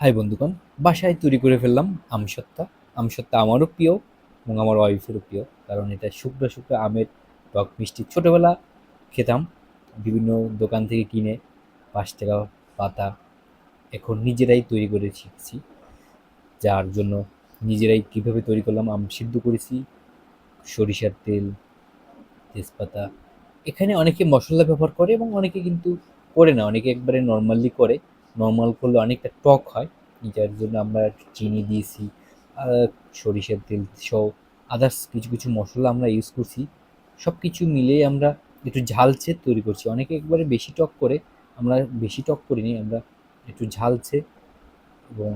High বন্ধুগণ, বাসায় তৈরি করে ফেললাম আমসত্তা আমসত্তা আমারও প্রিয় এবং আমার ওয়াইফেরও প্রিয়, কারণ এটা শুকনো শুকনো আমের টক মিষ্টি। ছোটোবেলা খেতাম, বিভিন্ন দোকান থেকে কিনে পাঁচ টাকা পাতা এখন নিজেরাই তৈরি করে শিখছি। যার জন্য নিজেরাই কীভাবে তৈরি করলাম, আম সিদ্ধ করেছি, সরিষার তেল, তেজপাতা। এখানে অনেকে মশলা ব্যবহার করে এবং অনেকে কিন্তু করে না, অনেকে একবারে নর্মালি করে। নর্মাল করলে অনেকটা টক হয়। যার জন্য আমরা চিনি দিয়েছি সরিষার তেল সহ আদার্স কিছু কিছু মশলা আমরা ইউজ করছি। সব কিছু মিলিয়ে আমরা একটু ঝালচে তৈরি করছি। অনেকে একবারে বেশি টক করে, আমরা বেশি টক করিনি, আমরা একটু ঝালছে এবং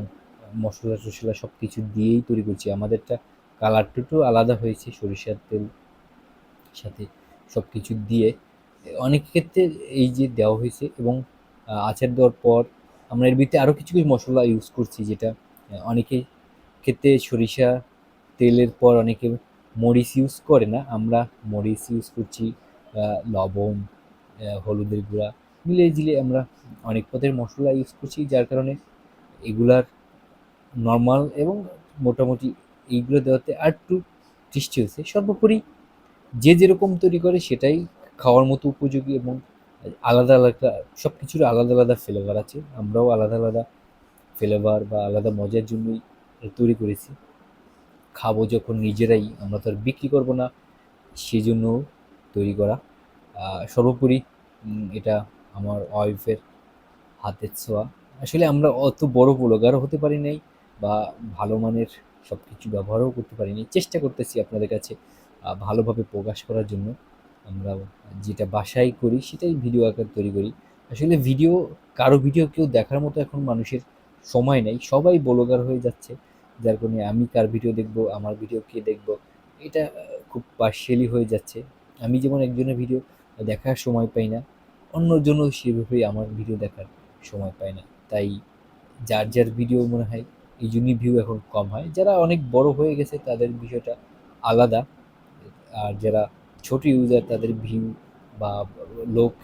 মশলা টশলা সব কিছু দিয়েই তৈরি করছি। আমাদেরটা কালারটা আলাদা হয়েছে, সরিষার তেল সাথে সব কিছু দিয়ে। অনেক ক্ষেত্রে এই যে দেওয়া হয়েছে এবং আচার দেওয়ার পর আমরা এর ভিতরে আরও কিছু কিছু মশলা ইউজ করছি যেটা অনেকে ক্ষেত্রে সরিষা তেলের পর অনেকে মরিচ ইউজ করে না, আমরা মরিচ ইউজ করছি লবণ হলুদের গুঁড়া, মিলিয়ে ঝিলে আমরা অনেক পদের মশলা ইউজ করছি যার কারণে এগুলার নর্মাল এবং মোটামুটি এইগুলো দেওয়াতে আর একটু টেস্টি হয়েছে সর্বোপরি যে যেরকম তৈরি করে সেটাই খাওয়ার মতো উপযোগী এবং আলাদা আলাদা সব কিছুর আলাদা আলাদা ফ্লেভার আছে। আমরাও আলাদা আলাদা ফ্লেভার বা আলাদা মজার জন্যই তৈরি করেছি। খাব যখন নিজেরাই, আমরা তো আর বিক্রি করব না সেই জন্য তৈরি করা। সর্বোপরি এটা আমার ওয়াইফের হাতের ছোঁয়া। আসলে আমরা অত বড় ব্লগারও হতে পারি নাই বা ভালো মানের সব কিছু ব্যবহারও করতে পারিনি। চেষ্টা করতেছি আপনাদের কাছে ভালোভাবে প্রকাশ করার জন্য। আমরা যেটা বাসায় করি, সেটাই ভিডিও আকার তৈরি করি। আসলে ভিডিও কারও ভিডিও কেউ দেখার মতো এখন মানুষের সময় নেই। সবাই ব্লগার হয়ে যাচ্ছে। যার কারণে আমি কার ভিডিও দেখব, আমার ভিডিও কে দেখব, এটা খুব পার্শিয়ালি হয়ে যাচ্ছে। আমি যেমন একজনের ভিডিও দেখার সময় পাই না, অন্যজনও সেভাবেই আমার ভিডিও দেখার সময় পায় না। তাই যার যার ভিডিও মনে হয় এই জন্যই ভিউ এখন কম হয়। যারা অনেক বড় হয়ে গেছে, তাদের বিষয়টা আলাদা। আর যারা ছোট ইউজার তাদের ভিউ বা লোক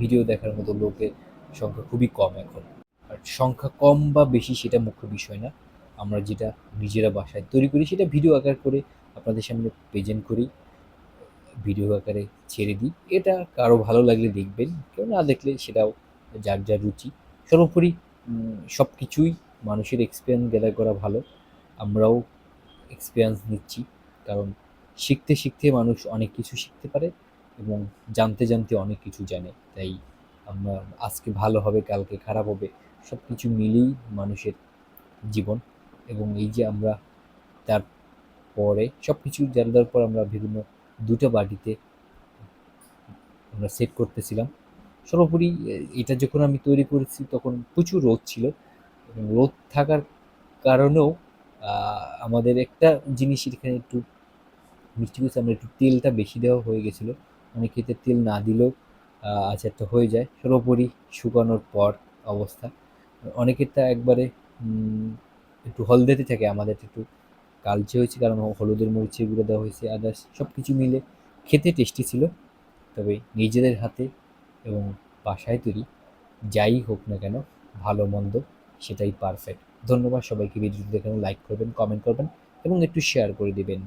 ভিডিও দেখার মতো লোকের সংখ্যা খুবই কম এখন। আর সংখ্যা কম বা বেশি সেটা মুখ্য বিষয় না। আমরা যেটা নিজেরা বাসায় তৈরি করি সেটা ভিডিও আকার করে আপনাদের সামনে প্রেজেন্ট করি ভিডিও আকারে ছেড়ে দিই। এটা কারও ভালো লাগলে দেখবেন, কেউ না দেখলে সেটাও যার যার রুচি। সর্বোপরি সব কিছুই মানুষের এক্সপিরিয়েন্স গ্যাদার করা ভালো। আমরাও এক্সপিরিয়েন্স নিচ্ছি, কারণ শিখতে শিখতে মানুষ অনেক কিছু শিখতে পারে এবং জানতে জানতে অনেক কিছু জানে। তাই আমরা, আজকে ভালো হবে, কালকে খারাপ হবে সব কিছু মিলেই মানুষের জীবন এবং এই যে আমরা তার পরে সব কিছু জানার পর আমরা বিভিন্ন দুটো বাটিতে আমরা সেট করতেছিলাম। সর্বোপরি এটা যখন আমি তৈরি করেছি তখন প্রচুর রোদ ছিল রোদ থাকার কারণেও আমাদের একটা জিনিস এখানে একটু মিষ্টি কুচি আমরা একটু তেলটা বেশি দেওয়া হয়ে গেছিল। অনেক ক্ষেত্রে তেল না দিলেও আহ, আচারটা হয়ে যায়। সর্বোপরি শুকানোর পর অবস্থা। অনেকেরটা একবারে একটু হলদেতে থাকে আমাদের একটু কালচে হয়েছে কারণ হলুদের মরিচে গুঁড়ো দেওয়া হয়েছে আদার্স সব কিছু মিলে খেতে টেস্টি ছিল। তবে নিজেদের হাতে এবং বাসায় তৈরি যাই হোক না কেন ভালো মন্দ সেটাই পারফেক্ট ধন্যবাদ সবাইকে ভিডিওটি দেখানো লাইক করবেন কমেন্ট করবেন এবং একটু শেয়ার করে দিবেন।